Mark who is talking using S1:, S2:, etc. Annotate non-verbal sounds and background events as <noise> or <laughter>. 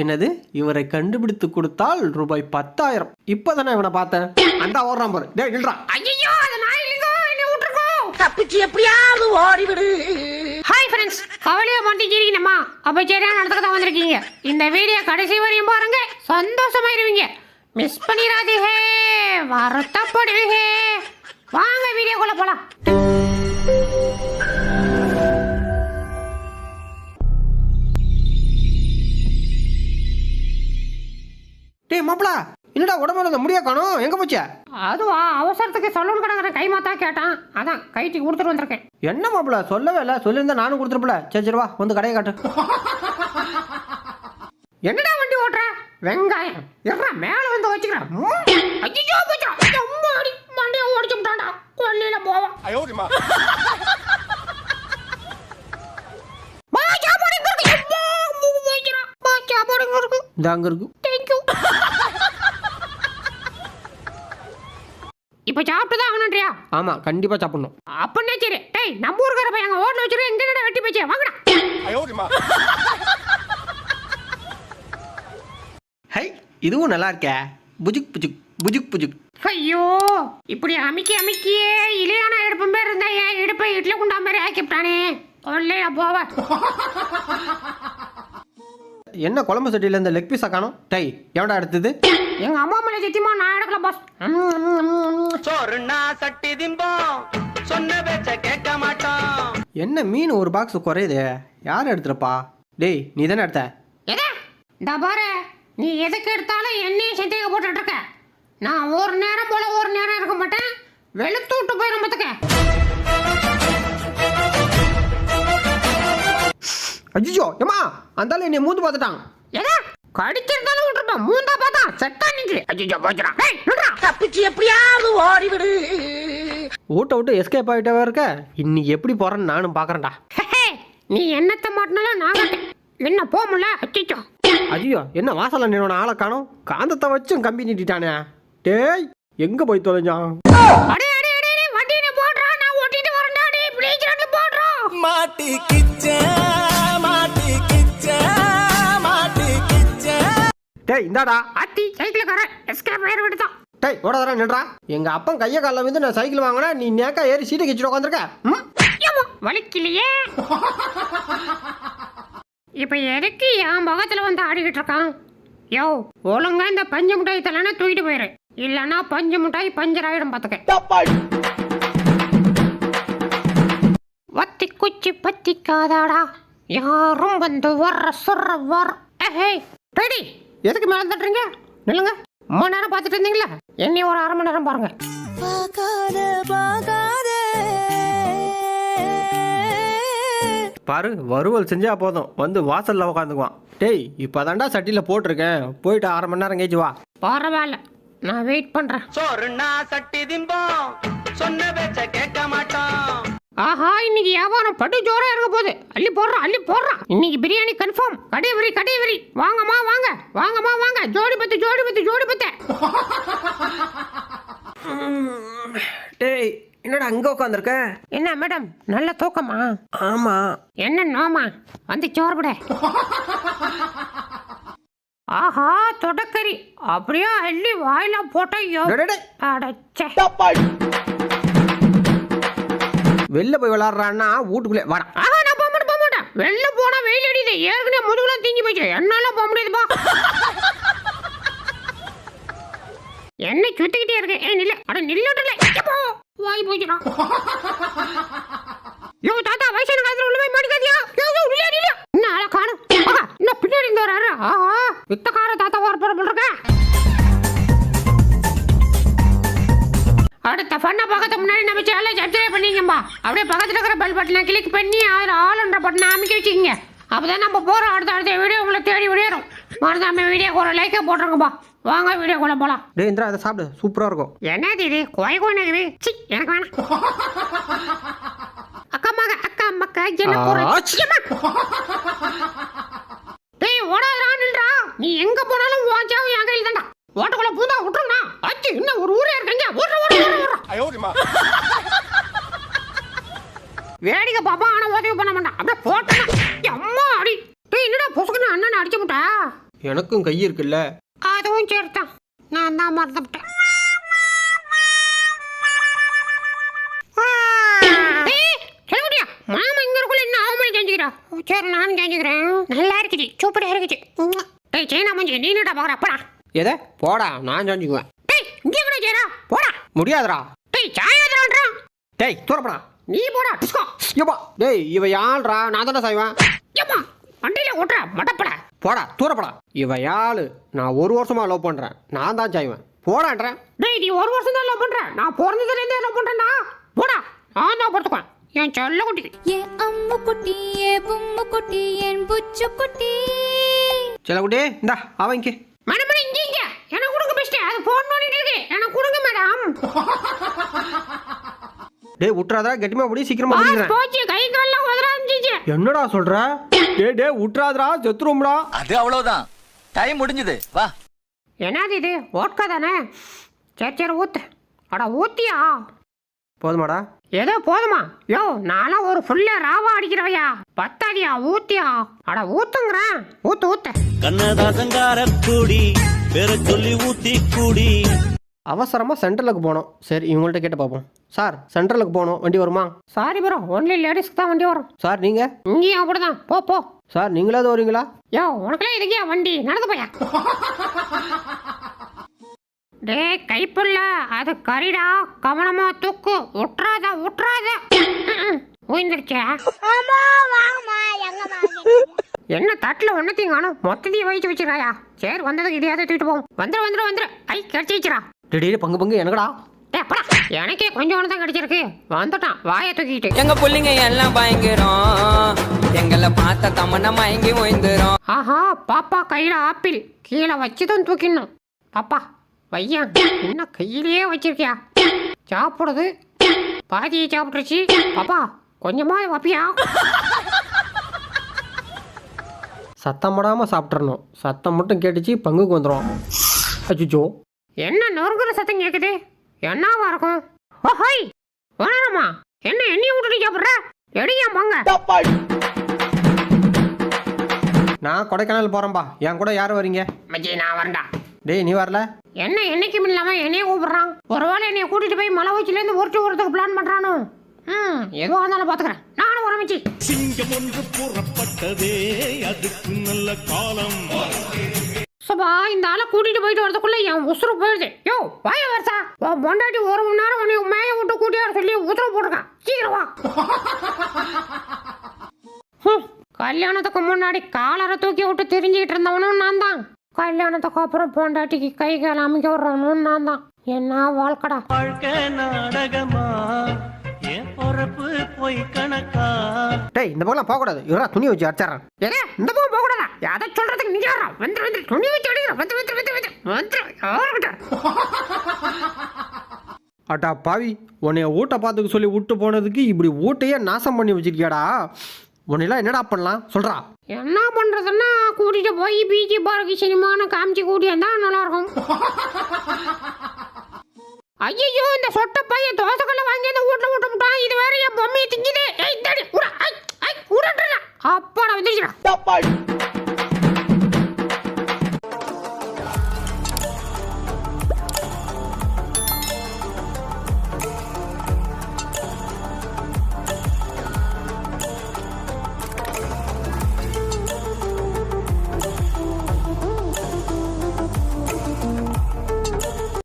S1: என்னது? இவரை கண்டுபிடித்து கொடுத்தால் ரூபாய் பத்தாயிரம். இப்பதானே இவனை பார்த்தேன். அந்த ஓடுறான் பாரு. டேய் நில்றா.
S2: ஐயோ அது நான் இல்லைங்கோ என்ன விட்டுருக்கோ.
S3: தப்பிச்சு எப்படியாவது ஓடிவிடு.
S2: ஹாய் ஃப்ரெண்ட்ஸ் கவலையா மாட்டேங்கிறீங்கம்மா அப்ப சரியான இடத்துக்கு தான் வந்திருக்கீங்க. இந்த வீடியோ கடைசி வரையும் பாருங்க. சந்தோஷமாயிருவீங்க. மிஸ் பண்ணிடாதீங்க வருத்தப்படுவீங்க. வாங்க வீடியோக்குள்ள போலாம்.
S1: டேய் மாப்பிள என்னடா உடம்புல இந்த முடியா காணோம்? எங்க போச்ச?
S2: அதுவா அவசரத்துக்கு சலூன் கடங்கிற கைமா தான் கேட்டான். அதான் கைட்டி கொடுத்துட்டு வந்திருக்கேன்.
S1: என்ன மாப்பிள சொல்லவே இல்லை. சொல்லியிருந்தா நானும் கொடுத்துருப்பல. சரி சரி வா வந்து கடையை காட்டு.
S2: என்னடா வண்டி ஓட்டுற? வெங்காயம். எறா மேல வந்து வச்சுக்கிறேன் ஐயோ போச்சா. அம்மாடி மண்டைய ஓடிச்சு விட்டான்டா. கொல்லையில போவான். எங்க இருக்கு? அம்மா, மூக்கு போய்க்கிறான். பா, சாப்பாடு எங்க இருக்கு?
S1: இந்த அங்க இருக்கு
S2: Thank you. இப்ப சாப்பிட்டு தான் ஆகணுன்றியா
S1: ஆமா கண்டிப்பா சாப்பிடணும்.
S2: அப்பன்னே சரி? டேய் நம்ம ஊருக்கார பையன் அங்க ஓட்டல வச்சிருக்க எங்க என்னடா வெட்டி போச்சு? வாங்கடா.
S1: ஹை இதுவும் நல்லா இருக்கே. புஜுக் புஜுக் புஜுக் புஜுக்.
S2: ஐயோ இப்படி அமுக்கி அமுக்கியே இலையான இடுப்பு பேர் இருந்தா என் இடுப்பை இட்லி குண்டா மாதிரி ஆக்கிவிட்டானே. கொள்ளையா போவ.
S1: என்ன குழம்பு சட்டியில இந்த லெக் பீஸா காணோம்? டேய் எவன்டா எடுத்தது?
S2: எங்க அம்மா மேல சத்தியமா? நான் எடுக்கல பாஸ்
S3: சோறுனா சட்டி திம்போம். சொன்ன பேச்ச கேட்க மாட்டோம்.
S1: என்ன மீன் ஒரு பாக்ஸ் குறையுது? யார் எடுத்துருப்பா? டேய் நீ தானே எடுத்த?
S2: எதா? இந்த பாரு. நீ எதுக்கு எடுத்தாலும் என்னையும் சந்தேக போட்டுட்டு இருக்க. நான் ஒரு நேரம் போல ஒரு நேரம் இருக்க மாட்டேன். வெளுத்து விட்டு போயிடும் பார்த்துக்க
S1: அஜிஜோ ஏமா அந்த ஆளு என்னை மூந்து பார்த்துட்டான்.
S2: எதா கடிச்சிருந்தாலும் விட்டுருப்பேன் மூந்தா பார்த்தா செத்தா நின்று ஐயோ போச்சுடா ஏய் நில்றா.
S3: தப்பிச்சு எப்படியாவது ஓடிவிடு.
S1: ஊட்ட விட்டு எஸ்கேப் ஆகிட்டவே இருக்க? இன்னைக்கு எப்படி போறேன்னு நானும் பார்க்கறேன்டா
S2: ஹே, நீ என்னத்த மாட்டினாலும் நான் என்ன போக முடியல அச்சிச்சோ.
S1: ஐயோ என்ன வாசல்ல நின்னோட ஆளை காணோம்? காந்தத்தை வச்சும் கம்பி நீட்டிட்டானே. டேய் எங்க போய் தொலைஞ்சான்?
S2: அடே
S1: டேய் இந்தாடா.
S2: அத்தி சைக்கிள்காரன் எஸ்கேப் வேறு விடுதான்
S1: டேய் ஓட தர நின்றா எங்க அப்பன் கைய காலில் வந்து நான் சைக்கிள் வாங்கினா நீ நேக்கா ஏறி சீட்டை கிச்சிட்டு உட்காந்துருக்க ம்?
S2: வலிக்கலையே. இப்ப எதுக்கு என் முகத்துல வந்து ஆடிக்கிட்டு இருக்கான்? யோ ஒழுங்கா இந்த பஞ்சு மிட்டாய் தலைனா தூக்கிட்டு போயிரு. இல்லனா பஞ்சு மிட்டாய் பஞ்சர் ஆயிடும் பாத்துக்க. வத்தி குச்சி பத்திக்காதாடா. யாரும் வந்து வர்ற சொல்ற வர ஏய் ரெடி. எதுக்கு மேல தட்டுறீங்க? நில்லுங்க. மூணு நேரம் பார்த்துட்டு இருந்தீங்களா? என்னையும் ஒரு அரை மணி நேரம் பாருங்க.
S1: பாரு வறுவல் செஞ்சா போதும். வந்து வாசல்ல உட்காந்துக்குவான் டேய் இப்பதான்டா சட்டியில போட்டிருக்கேன். போயிட்டு அரை மணி நேரம் கழிச்சு வா.
S2: பரவாயில்ல. நான் வெயிட் பண்றேன்.
S3: சோறுனா சட்டி திம்போம் சொன்ன பேச்ச கேட்க
S2: இன்னைக்கு வியாபாரம் பட்டு ஜோரா இருக்க போகுது. அள்ளி போடுறான் அள்ளி போடுறான். இன்னைக்கு பிரியாணி கன்ஃபார்ம் கடைவரி கடைவரி வாங்கம்மா வாங்க. வாங்கம்மா வாங்க. ஜோடி பத்து ஜோடி பத்து ஜோடி பத்து. <laughs>
S1: டேய் என்னடா அங்க உட்காந்துருக்க
S2: என்ன மேடம் நல்ல தூக்கமா?
S1: ஆமா.
S2: என்ன நோமா? வந்து சோறுபட ஆஹா தொடக்கறி. அப்படியே அள்ளி வாயில போட்டா
S1: டேய், டேய், டேய்.
S2: அடைச்சே.
S1: வெளில போய் விளாட்றான்னா வீட்டுக்குள்ளே வாடா.
S2: ஆஹா நான் போக மாட்டேன் போக மாட்டேன். வெளில போனால் வெயில் அடிக்குது. ஏற்கனவே முதுகுலாம் தீங்கி போச்சு. என்னால போக முடியாதுப்பா என்ன சுத்திக்கிட்டே இருக்கேன் ஏ நில்ல. அட நில்லட்டல எப்போ வாய் போச்சுடா. யோ தாத்தா வயசான காலத்துல உள்ள போய் மாட்டிக்காதியா யோ யோ நில்ல நில்ல. என்ன ஆள காணும். என்ன பின்னாடி இருந்து வராரு ஆஹா. வித்தக்கார தாத்தா வர போற போல இருக்க? அடுத்த ஃபன்னை பார்க்கறதுக்கு முன்னாடி நம்ம சேனலை சப்ஸ்கிரைப் பண்ணிங்கப்பா அப்படியே பக்கத்தில் இருக்கிற பெல் பட்டனை கிளிக் பண்ணி அதில் ஆளுன்ற பட்டனை அமைக்க வச்சுக்கோங்க. அப்போ தான் நம்ம போகிற அடுத்த அடுத்த வீடியோ உங்களை தேடி விடையிடும் மறந்தாம வீடியோக்கு ஒரு லைக்கை போட்டுருங்கப்பா. வாங்க வீடியோக்குள்ளே போகலாம்
S1: டேய் இந்திரா அதை சாப்பிடு. சூப்பரா இருக்கும்.
S2: என்னது இது கோய் கோய் சி எனக்கு வேணாம். அக்கா மக அக்கா மக்கா என்ன. டேய் நில்றா. நீ எங்க போனாலும் வாஞ்சாவும் என் கையில் தான்டா ஓட்டுக்குள்ள பூந்தா விட்டுருங்கண்ணா அச்சு இன்னும் ஒரு ஊரே இருக்கீங்க. ஓடுற ஓடுற ஓடுற வேடிக்கை பாப்பா ஆனா உதவி பண்ண மாட்டான் அப்படியே போட்டேன் அம்மா அடி. டேய் என்னடா பொசுக்குன்னு அண்ணன் அடிச்சு விட்டா
S1: எனக்கும் கை இருக்குல்ல.
S2: அதுவும் சேர்த்தான் நான் தான் மறந்துவிட்டேன் மாமா இங்க இருக்குள்ள என்ன அவமணி செஞ்சுக்கிறா? சரி நானும் செஞ்சுக்கிறேன். நல்லா இருக்குது. சூப்பரா இருக்குது. டேய் சைனா மஞ்சி நீ என்னடா பாக்குற? போடா.
S1: எதை? போடா நான் செஞ்சுக்குவேன்.
S2: டேய் இங்க கூட செய்யறா போடா.
S1: முடியாதுடா.
S2: டேய் சாயாதரான்றான்
S1: டேய் தூரப்படா.
S2: நீ போடா டிஸ்கோ.
S1: ஏப்பா டேய் இவ யாழ்றா? நான் தானே செய்வேன்.
S2: ஏம்மா வண்டியில ஓட்டுற மடப்படா.
S1: போடா தூரப்படா. இவ யாழு. நான் ஒரு வருஷமா லவ் பண்றேன். நான் தான் செய்வேன். போடான்றேன்
S2: டேய் நீ ஒரு வருஷம் தான் லவ் பண்ற. நான் பிறந்ததுல இருந்தே லவ் பண்றேன்டா. போடா நான் தான் பொறுத்துக்குவேன். என் செல்ல குட்டி
S4: ஏ அம்மு குட்டி ஏ பும்மு குட்டி என் புச்சு குட்டி.
S1: செல்லக்குட்டி இந்தா அவன்க்கு
S2: மேடம் மேடம் இங்க இங்க. எனக்கு கொடுங்க பெஸ்ட் அது ஃபோன் பண்ணிட்டு இருக்கு. எனக்கு கொடுங்க மேடம்
S1: டேய் விட்டுறாதா கெட்டிமா முடி சீக்கிரமா
S2: பாஸ்
S1: முடிக்கிறேன்.
S2: போச்சு. கை கால்லாம் உதறாஞ்சிச்சு
S1: என்னடா சொல்ற? டேய் டேய் விட்டுறாதடா செத்துரும்டா
S5: அது அவ்வளவுதான். டைம் முடிஞ்சது. வா.
S2: என்னது இது? ஓட்கா தானே? சரி சரி ஊத்து. அட ஊத்தியா?
S1: போதுமாடா.
S2: ஏதோ போதுமா. யோ நான்லாம் ஒரு ஃபுல்லா ராவா அடிக்கிறவையா. பத்தாதியா ஊத்தியா. அட ஊத்துங்கிறேன். ஊத்து ஊத்து.
S6: கண்ணதாசங்கார கூடி பேர சொல்லி ஊத்தி கூடி.
S1: அவசரமா சென்ட்ரலுக்கு போகணும். சரி இவங்கள்ட்ட கேட்டு பார்ப்போம். சார் சென்ட்ரலுக்கு போகணும். வண்டி வருமா?
S2: சாரி ப்ரோ ஒன்லி லேடிஸ்க்கு தான் வண்டி வரும்.
S1: சார் நீங்க?
S2: இங்கேயும் அப்படிதான். போ போ.
S1: சார் நீங்களாவது வரீங்களா?
S2: யோ உனக்குலாம் எதுக்கியா வண்டி? நடந்து போயா. <laughs> டே கைப்புள்ள அது கரிடா கவனமா தூக்கு. உட்றாத உட்றாத. உயிர்ந்துருச்சா என்ன தட்டில் ஒன்றத்தையும் காணும். மொத்தத்தையும் வயிற்று வச்சிருக்காயா? சரி வந்ததுக்கு இதையாவது தூக்கிட்டு போவோம். வந்துரு வந்துரு வந்துரு. ஐ கிடைச்சி வச்சிரா.
S1: திடீர்னு பங்கு பங்கு எனக்கடா.
S2: எனக்கே கொஞ்சம் தான் கிடைச்சிருக்கு. வந்துட்டான் வாயை தூக்கிட்டு
S7: எங்க புள்ளைங்க எல்லாம் பயங்கரம். எங்களை பார்த்த தமன்னா மயங்கி ஓய்ந்துரும்
S2: ஆஹா பாப்பா கையில் ஆப்பிள். கீழே வச்சு தான் தூக்கிடணும். பாப்பா வையன் என்ன கையிலேயே வச்சிருக்கியா? சாப்பிடுது பாதியை சாப்பிட்டுருச்சு. பாப்பா கொஞ்சமா வப்பியா
S1: சத்தம் போடாம சாப்பிட்றணும் சத்தம் மட்டும் கேட்டுச்சு பங்குக்கு வந்துடும் அச்சுச்சோ.
S2: என்ன நொறுங்குற சத்தம் கேட்குது என்னவா இருக்கும்? ஓ ஹோய் வேணாமா என்ன எண்ணெய் விட்டுட்டு சாப்பிட்ற? எடியா போங்க.
S1: நான் கொடைக்கானல் போறேன்பா. என் கூட யார் வரீங்க?
S2: மச்சி நான் வரேன்டா.
S1: டேய் நீ வரல?
S2: என்ன என்னைக்கும் இல்லாம என்னைய கூப்பிடுறான். ஒருவேளை என்னைய கூட்டிட்டு போய் மலை உச்சிலேருந்து உருட்டு வரதுக்கு பிளான் பண்றானோ? ம் எதுவாக இருந்தாலும் பார்த்துக்கிறேன் நானும் வரேன் மச்சி.
S6: சிங்கம் ஒன்று புறப்பட்டதே அதுக்கு நல்ல காலம்.
S2: சபா இந்த ஆளை கூட்டிட்டு போயிட்டு வரதுக்குள்ள என் உசுறு போயிடுது. யோ வாய வருஷா உன் பொண்டாட்டி ஒரு மணி நேரம் உன்னை மேய விட்டு கூட்டியார சொல்லி உத்தரவு போட்டிருக்கான். சீக்கிரம் வா. கல்யாணத்துக்கு முன்னாடி காலரை தூக்கி விட்டு தெரிஞ்சுக்கிட்டு இருந்தவனும் நான் தான். கல்யாணத்துக்கு அப்புறம் பொண்டாட்டிக்கு கை கால் அமைக்க விடுறவனும் நான் தான். என்ன வாழ்க்கடா?
S6: வாழ்க்கை நாடகமா? என் பொறப்பு போய் கணக்கா?
S1: டேய் இந்த பக்கம் போகக்கூடாது. இவரா துணி வச்சு அடிச்சிடறேன்.
S2: ஏடா இந்த பக்கம் போக கூடாதா அதை சொல்றதுக்கு வந்து வந்து துணி வச்சு அடிக்கிற வந்து வந்து வந்து வந்து வந்து யாருக்கிட்ட
S1: அட்டா பாவி உன்னைய ஊட்ட பார்த்துக்க சொல்லி விட்டு போனதுக்கு இப்படி ஊட்டையே நாசம் பண்ணி வச்சிருக்கியாடா. உன்னையெல்லாம் என்னடா பண்ணலாம்? சொல்றா.
S2: என்ன பண்றதுன்னா கூட்டிட்டு போய் பிஜி பார்க்கு சினிமான்னு காமிச்சு கூட்டியிருந்தா நல்லா இருக்கும் ஐயோ இந்த சொட்ட பையன் தோசைக்கல்ல வாங்கி அந்த வீட்ல விட்டு விட்டான். இது வேற என் பொம்மையை திங்குது. ஏய் தடி உட ஐ ஐ உடன்றா அப்பா நான் வந்துருச்சுடா